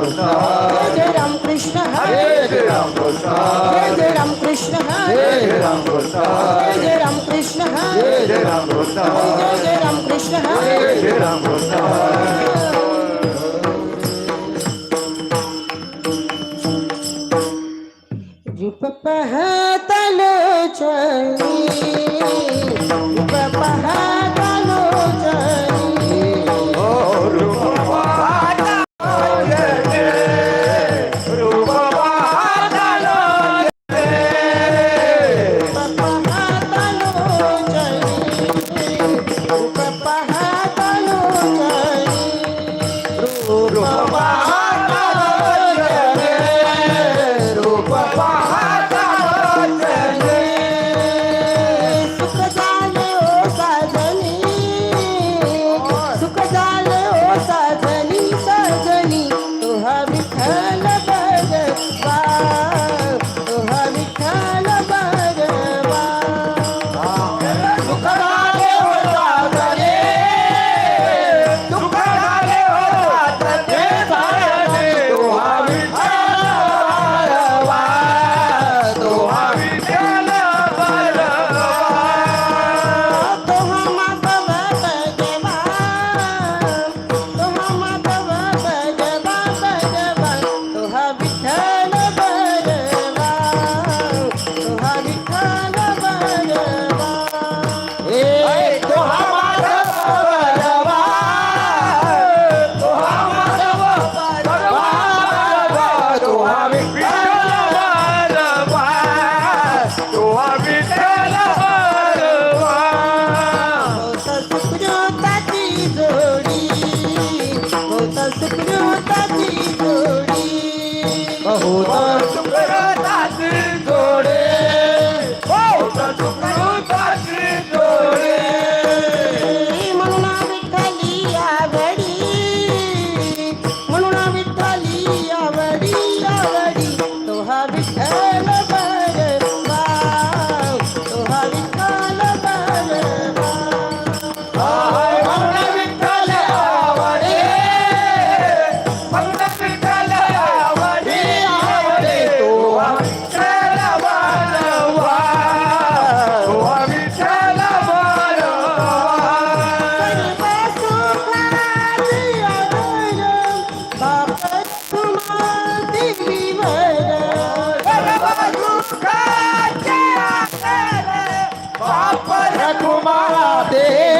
कृष्ण जय राम कृष्ण जय राम कृष्ण जय राम कृष्ण जय Ram é com maladeira.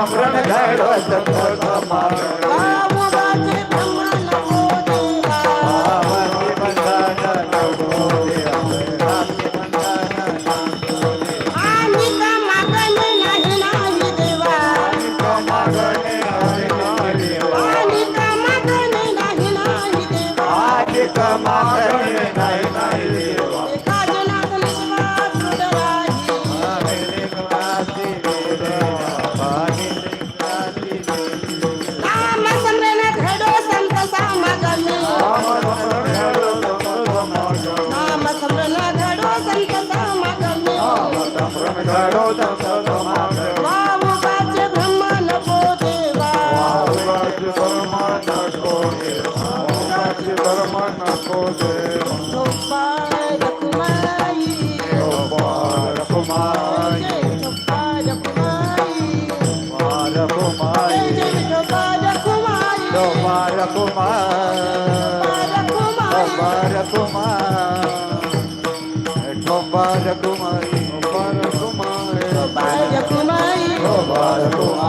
मरण. घडत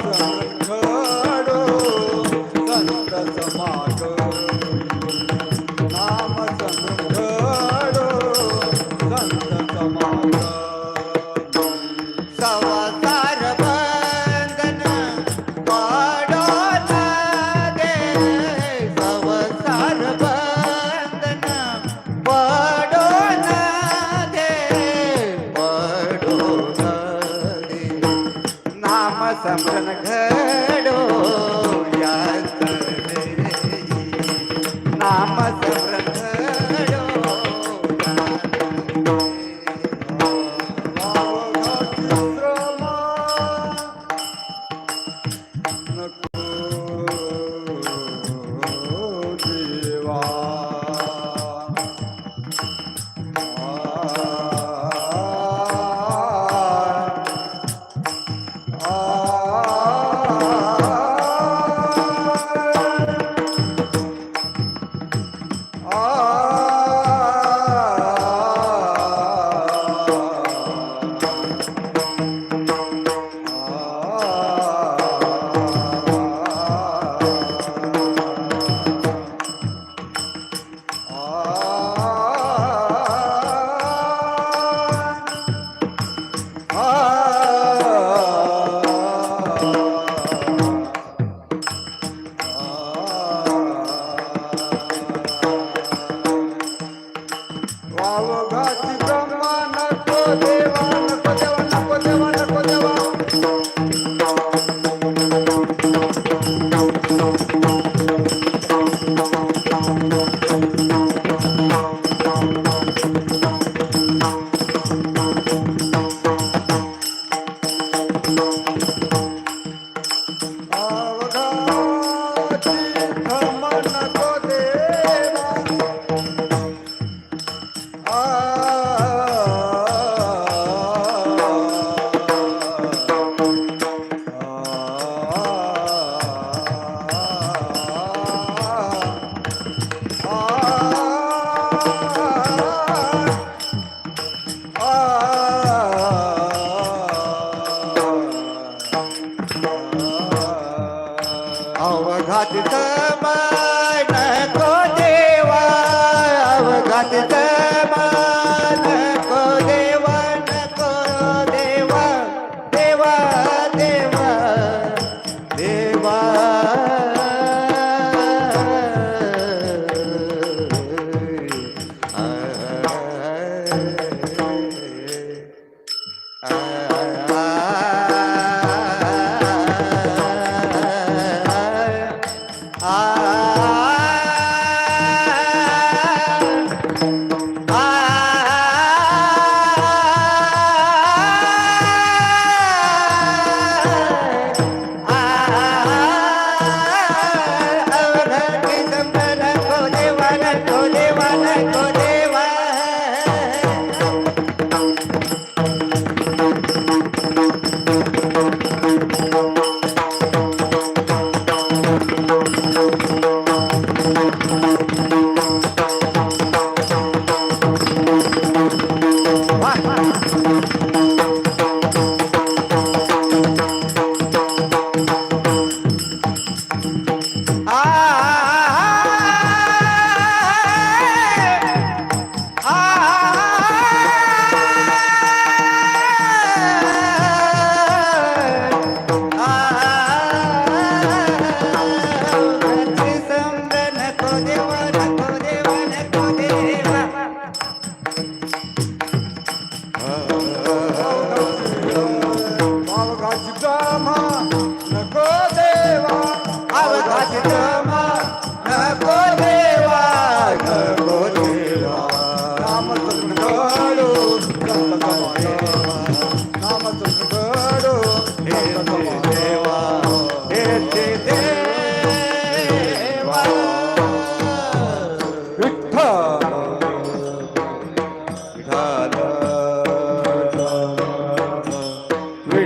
नाम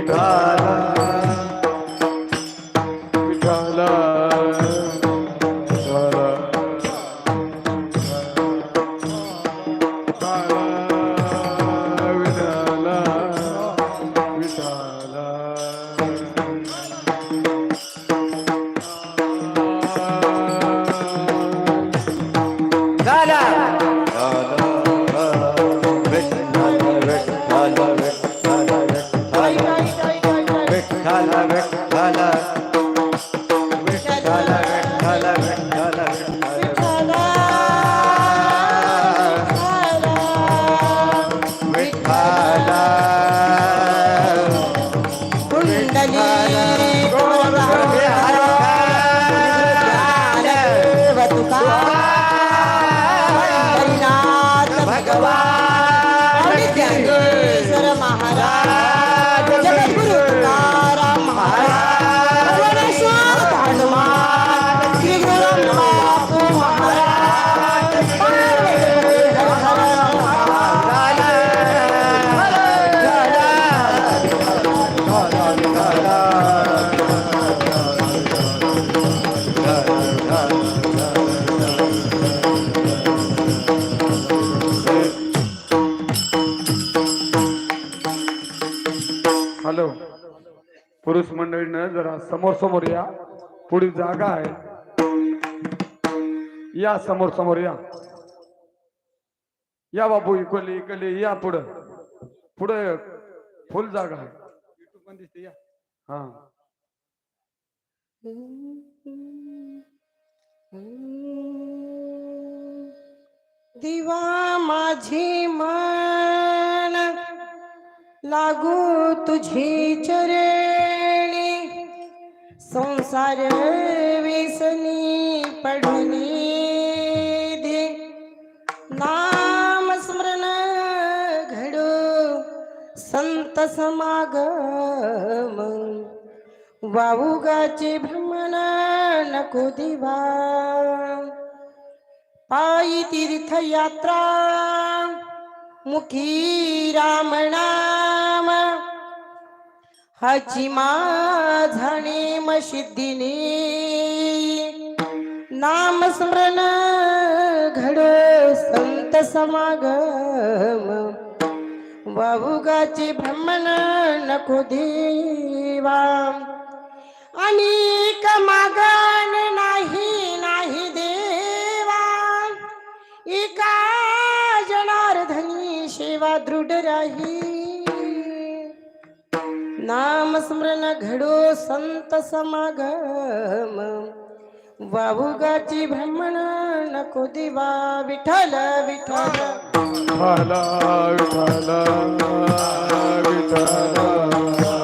lugar. पुरुष मंडळीनं जरा समोर समोर या. पुढील जागा आहे. या समोर समोर या. या बाबू इकडले इकडले या पुढं. पुढं फुल जागा आहे. पण दिसते या हा. दिवा माझी मन लागू तुझी चरे. संसार व्यसनी दे। नाम स्मरण घडो संत समागम। वाऊगाचे भ्रमण नको दिवा। पायी तीर्थयात्रा मुखी राम नाम। हाची माझा नेम सिद्धिने नाम स्मरण घडो संत समागम. वाहुगाची भ्रमण नको देवा. अनेक मागण नाही नाही देवा. एका जनार्धनी सेवा दृढ राही. नामस्मरण घडो संत समागम. वाहुगाची भ्रमण नको दिवा विठल विठल विठ्ठल विठ्ठल.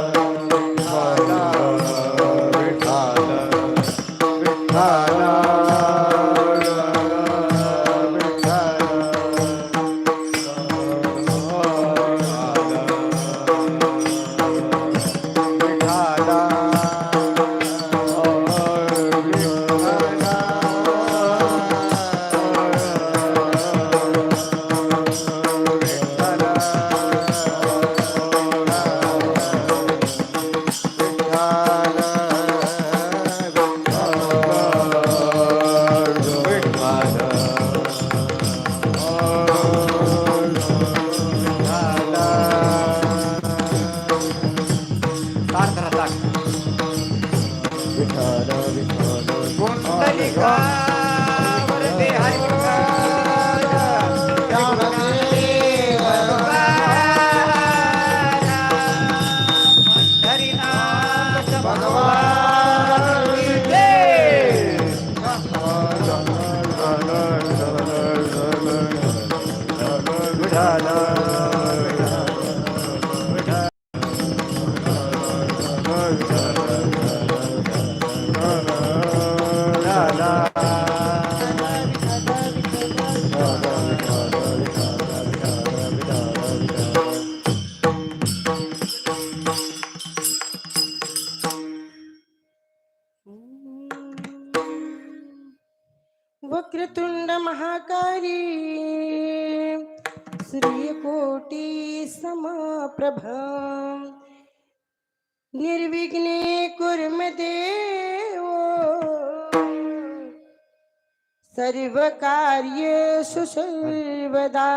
सर्व कार्येषु सर्वदा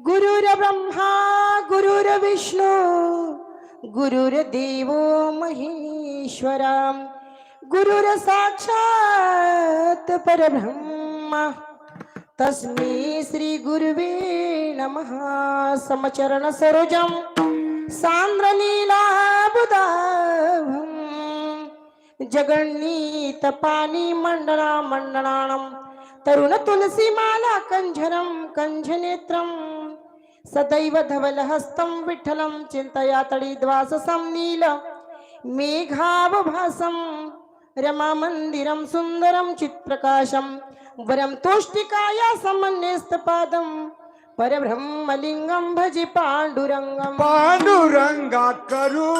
गुरुर्ब्रह्मा गुरुर्विष्णू गुरुर्देवो महेश्वरा। गुरुर्साक्षात् परब्रह्मा। तस्मै श्रीगुरुवे नमः। समचरणसरोजं सान्द्रलीलाबुदा जगन्नीत पाणी मंडना मंडनानं तरुण तुलसी माला कंझरं कंझनेत्रम सदैव धवलहस्तं विठ्ठलं तळी द्वाससं नील मेघावभासं रमामन्दिरं सुन्दरं चित्प्रकाशम वरं तोष्टिकाया समन्यस्तपादम परब्रह्मलिङ्गं भजि पांडुरंगम पांडुरंगा करू।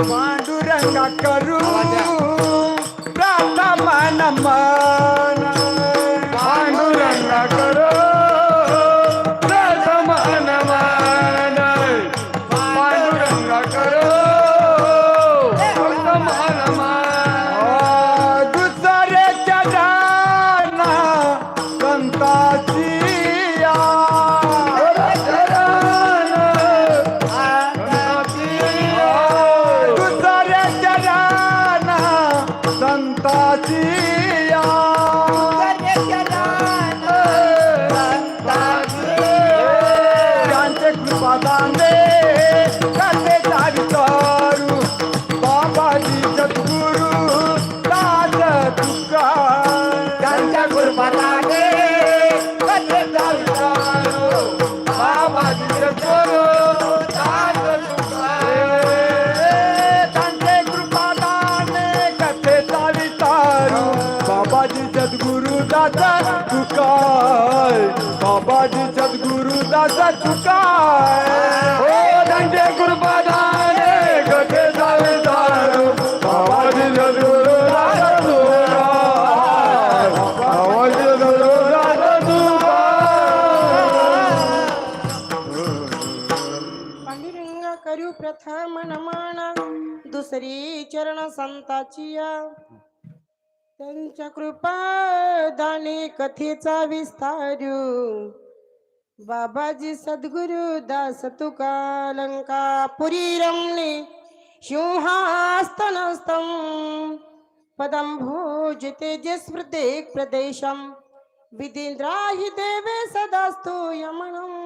పాండురంగ కరు श्री चरण संताचिया त्यांच्या कृपा दाने कथेचा विस्तारू. बाबाजी सद्गुरु दास तुकालंका पुरी रमणे सिंहास्तनस्थं पदं भोज तेजस्मृते प्रदेशं. विधीन्द्राहि देवे सदास्तु यमनम्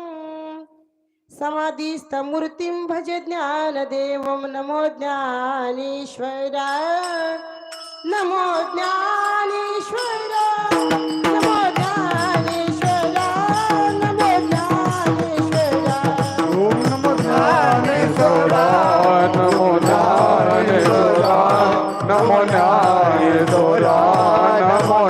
समाधिस्थमूर्तिं भज ज्ञानदेवं नमो ज्ञानेश्वरा। नमो ज्ञानेश्वर। नमो ज्ञानेश्वर। नमो ज्ञानेश्वरा। ओम नमो ज्ञानेश्वरा। नमो ज्ञानेश्वरा। नमो ज्ञानेश्वरा। नमो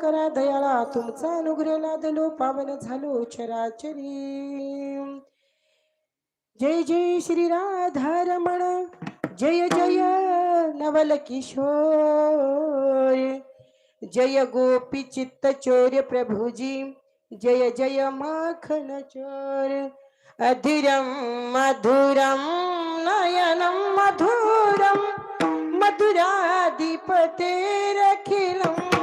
करा दयाळा तुमचा अनुग्रह लादलो पावन झालो चराचरी. जय जय श्री राधारमण जय जय नवल किशोर. जय गोपी चित्त चोर प्रभुजी जय जय माखन चोर. अधीरम मधुरम नयनम मधुरम मधुराधिपतेरखिलं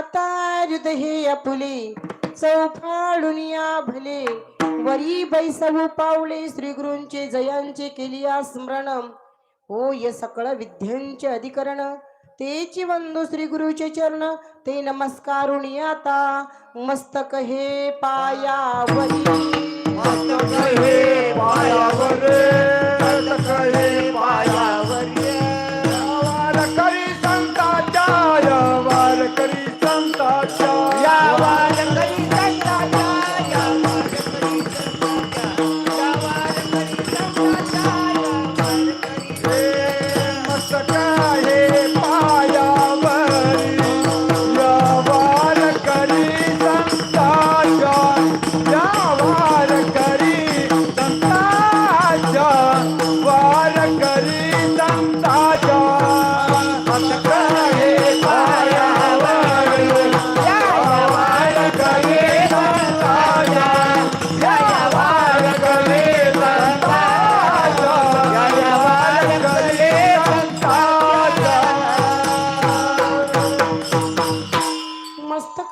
आता हृदय फुले चौफाळून या भले. वरी बैसवू पावले श्री गुरूंचे जयांचे केली स्मरण. हो ये सकळ विद्यांचे अधिकरण. तेची वंदू श्री गुरुचे चरण ते नमस्कारुण आता. मस्तक हे पायावरी. मस्तक हे पायावर. मस्तक हे पायावर.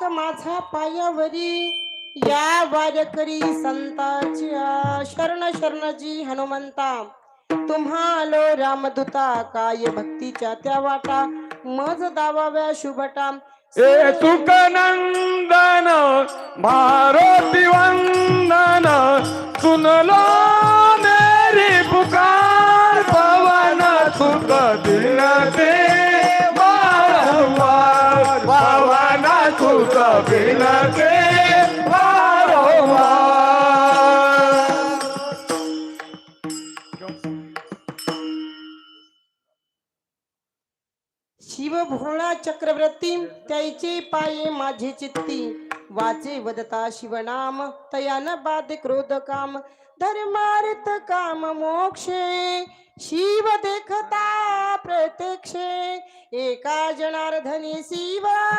मस्तक माझा पायावरी? या वारकरी संताच्या शरण शरणजी हनुमंता. तुम्हालो रामदूता काय भक्तीच्या त्या वाटा? मज दावाव्या शुभटा. ए सुखनंदन मारुती वंदन सुनलो मेरी पुकार. भूणा चक्रवर्ती त्याचे पाये माझे चित्ती. वाचे वदता शिवनाम तयान बाध क्रोध काम. धर्मार्थ काम मोक्षे शिव देखता प्रत्यक्षे. एका जनार्धनी शिवा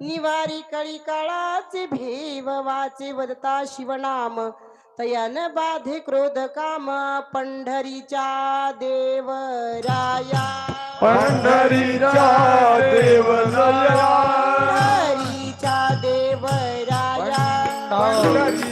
निवारी कळी काळाचे भेव वाचे वदता शिवनाम. तयान बाधे क्रोध काम पंढरीच्या देवराया. पंढरीच्या देवराया. देवराया. पंढरीच्या